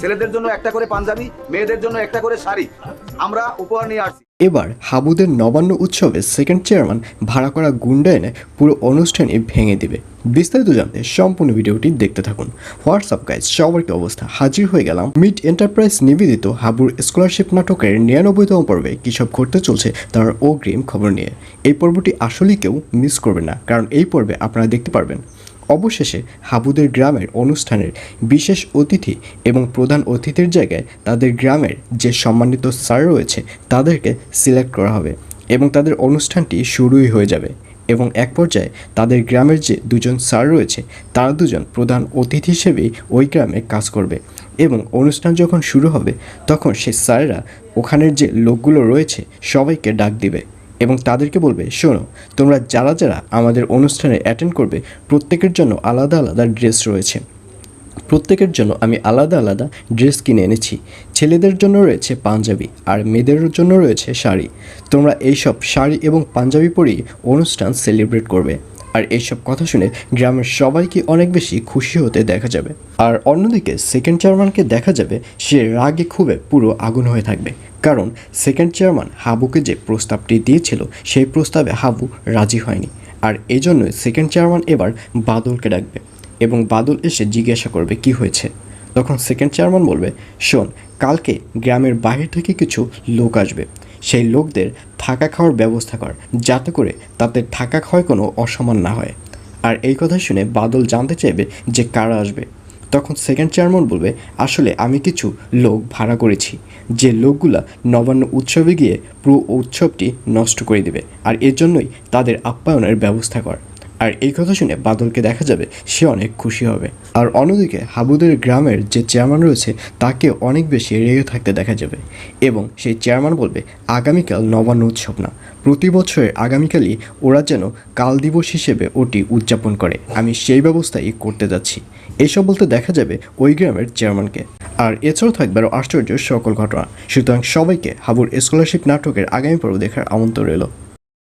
ছেলেদের জন্য একটা করে পাঞ্জাবি, মেয়েদের জন্য একটা করে শাড়ি। আমরা উপহার নিয়ে আসছি। এবার হাবুদের নবান্ন উৎসবে সেকেন্ড চেয়ারম্যান ভাড়া করা গুন্ডা এনে পুরো অনুষ্ঠানে ভেঙে দিবে। বিস্তারিত জানতে সম্পূর্ণ ভিডিওটি দেখতে থাকুন। হোয়াটসঅ্যাপ গাইজ সবার কি অবস্থা? হাজির হয়ে গেলাম মিড এন্টারপ্রাইজ নিবেদিত হাবুর স্কলারশিপ নাটকের নিরানব্বইতম পর্বে সব ঘটতে চলছে তার অগ্রিম খবর নিয়ে। এই পর্বটি আসলেই কেউ মিস করবে না, কারণ এই পর্বে আপনারা দেখতে পারবেন অবশেষে হাবুদের গ্রামের অনুষ্ঠানের বিশেষ অতিথি এবং প্রধান অতিথির জায়গায় তাদের গ্রামের যে সম্মানিত স্যার রয়েছে তাদেরকে সিলেক্ট করা হবে এবং তাদের অনুষ্ঠানটি শুরুই হয়ে যাবে এবং এক পর্যায়ে তাদের গ্রামের যে দুজন স্যার রয়েছে, তারা দুজন প্রধান অতিথি হিসেবেই ওই গ্রামে কাজ করবে এবং অনুষ্ঠান যখন শুরু হবে, তখন সে স্যাররা ওখানের যে লোকগুলো রয়েছে সবাইকে ডাক দিবে। এবং তাদেরকে বলবে, শোনো, তোমরা যারা যারা আমাদের অনুষ্ঠানে অ্যাটেন্ড করবে, প্রত্যেকের জন্য আলাদা আলাদা ড্রেস রয়েছে। প্রত্যেকের জন্য আমি আলাদা আলাদা ড্রেস কিনে এনেছি। ছেলেদের জন্য রয়েছে পাঞ্জাবি আর মেয়েদের জন্য রয়েছে শাড়ি। তোমরা এইসব শাড়ি এবং পাঞ্জাবি পরেই অনুষ্ঠান সেলিব্রেট করবে। আর এইসব কথা শুনে গ্রামের সবাইকে অনেক বেশি খুশি হতে দেখা যাবে। আর অন্যদিকে সেকেন্ড চেয়ারম্যানকে দেখা যাবে, সে রাগে খুবই পুরো আগুন হয়ে থাকবে। কারণ সেকেন্ড চেয়ারম্যান হাবুকে যে প্রস্তাবটি দিয়েছিল, সেই প্রস্তাবে হাবু রাজি হয়নি। আর এই জন্যই সেকেন্ড চেয়ারম্যান এবার বাদলকে ডাকবে এবং বাদল এসে জিজ্ঞাসা করবে, কি হয়েছে? তখন সেকেন্ড চেয়ারম্যান বলবে, শোন, কালকে গ্রামের বাইরে থেকে কিছু লোক আসবে। সেই লোকদের থাকা খাওয়ার ব্যবস্থা কর, যাতে করে তাদের থাকা খাওয়ায় কোনো অসমান না হয়। আর এই কথা শুনে বাদল জানতে চাইবে যে কারা আসবে। তখন সেকেন্ড চেয়ারম্যান বলবে, আসলে আমি কিছু লোক ভাড়া করেছি। যে লোকগুলা নবান্ন উৎসবে গিয়ে পুরো উৎসবটি নষ্ট করে দেবে। আর এর জন্যই তাদের আপ্যায়নের ব্যবস্থা কর। আর এই কথা শুনে বাদলকে দেখা যাবে সে অনেক খুশি হবে। আর অন্যদিকে হাবুদের গ্রামের যে চেয়ারম্যান রয়েছে, তাকে অনেক বেশি রেগে থাকতে দেখা যাবে এবং সেই চেয়ারম্যান বলবে, আগামীকাল নবান্ন উৎসব না। প্রতি বছরের আগামীকালই ওরা যেন কাল দিবস হিসেবে ওটি উদযাপন করে। আমি সেই ব্যবস্থাই করতে যাচ্ছি। এসব বলতে দেখা যাবে ওই গ্রামের চেয়ারম্যানকে। আর এছাড়াও থাকবে আরও আশ্চর্য সকল ঘটনা। সুতরাং সবাইকে হাবুর স্কলারশিপ নাটকের আগামী পর্ব দেখার আমন্ত্রণ রইল।